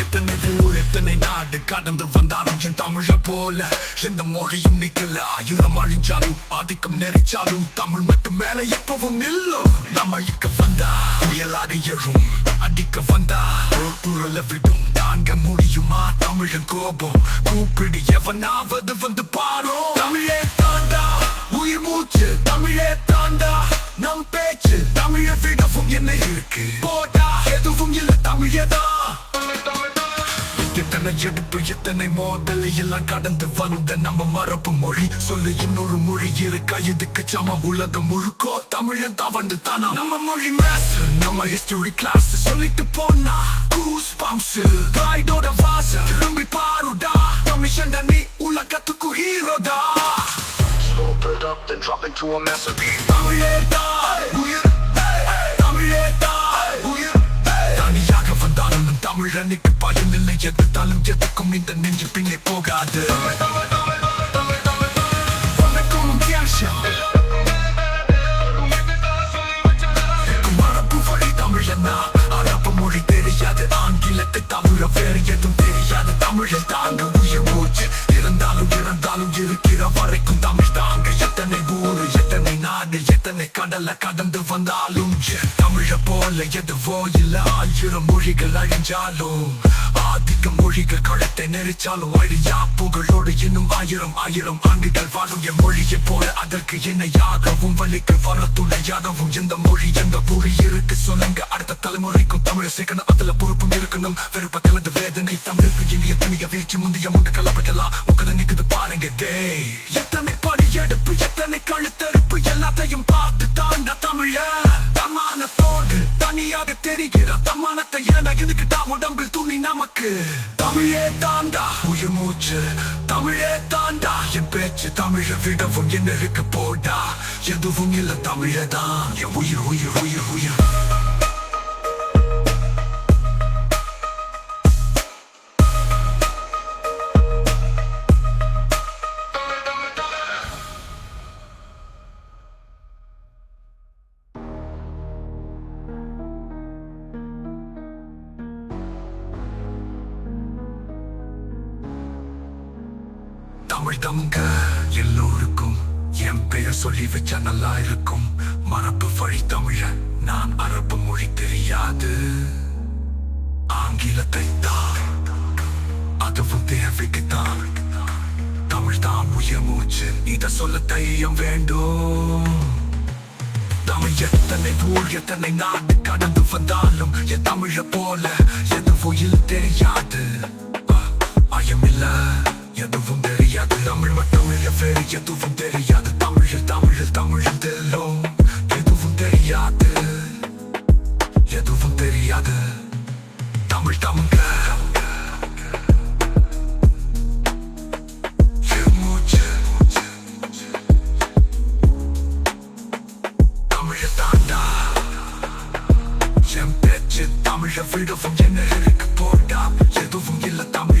எத்தனை ஊர் எத்தனை நாடு கடந்து வந்தாலும் என் தமிழ போல. எந்த மொழியும் நிக்கல ஆயுதம் அழிஞ்சாலும் ஆதிக்கம் நெறிச்சாலும் தமிழ் மட்டும் மேல எப்பவும் நில்லும். நம்ம இக்க வந்தா புயலாக எழும் அடிக்க வந்தா குரல விடும். தாங்க முடியுமா தமிழன் கோபம்? கூப்பிடு எவனாவது வந்து பாரோ தமிழே தாண்டா உயிர் மூச்சு. தமிழே தாண்டா நம் பேச்சு. தமிழ விடவும் என்ன இருக்கு. போடா எதுவும் இல்ல தமிழதான் எடுப்பு எத்தனை மோதல் எல்லாம் கடந்து வந்த நம்ம மரபு மொழி. சொல்லு இன்னொரு மொழி இருக்கா? இதுக்கு சம உலகம் முழுக்கோ? தமிழன் தான் வந்து தானா? நம்ம மொழி மேஸ் நம்ம ஹிஸ்டரி கிளாஸ் சொல்லிட்டு போனா கூஸ் பம்ஸ் கைடோட வாச திரும்பி பாருடா. கமிஷன் நீ உலகத்துக்கு ஹீரோடா Open up then drop into a masterpiece. தமிழே தாய் பின்னே போகாது வணக்கம் ஆங்கிலத்தை தவிர வேறு எதுவும் தெரியாது தமிழில் தாங்க உயிர் மூச்சு இருந்தாலும் இறந்தாலும் இருக்கிற வரைக்கும் கடலை கடந்து வந்தாலும் தமிழ போல எதுவோ இல்ல. ஆயிரம் மொழிகள் அழிஞ்சாலும் ஆதிக்க மொழிகள் களத்தை நெரிச்சாலும் அழியா புகழோடு இன்னும் ஆயிரம் ஆயிரம் ஆண்டுகள் வாழும் என் மொழியை போல அதற்கு இணையாகவும் வலிக்கு வர துணையாகவும் எந்த மொழி எந்த மொழி இருக்கு சொல்லுங்க. அடுத்த தலைமுறைக்கும் தமிழ் சேர்க்கணும் அதுல பொறுப்பும் இருக்கணும். வெறுப்ப கலந்து வேதனை தமிழுக்கு இனிய துணிய வீழ்ச்சி முந்தைய முட்டு கலப்பட்டலாம் தனியாக தெரிகிற தம்மானத்தை என இதுக்கிட்டா உடம்பில் துணி நமக்கு. தமிழே தாண்டா உயிர் மூச்சு. தமிழே தாண்டா என் பேச்சு தமிழ விடவும் என்ன இருக்கு போடா. எதுவும் இல்ல தமிழதான் என் உயிர் உயிர் உயிர் உயிர். தமிழ் தங்க எல்லோருக்கும் என் பெயர் சொல்லி வச்சா நல்லா இருக்கும். மரபு வழி தமிழ நான் அரபு மொழி தெரியாது. ஆங்கிலத்தை தான். அதுவும் தேவைக்குத்தான் தமிழ் தான் உயிர் மூச்சு. இத சொல்ல தைரியம் வேண்டும். தமிழ் எத்தனை ஊழ் எத்தனை நாடு கடந்து வந்தாலும் என் தமிழ போல எதுவும் இல்ல தெரியாது. ஐயமில்ல எதுவும் தெரியாது தெரியாது தமிழ் மட்டும் வேறு எதுவும் தெரியாது. தமிழ் தமிழ் தமிழ் தெல்லும் எதுவும் தெரியாது. எதுவும் தெரியாது. தமிழ் தமிழ். தமிழ விடவும் என்ன இருக்கு போட்டா எதுவும் இல்ல தமிழ்.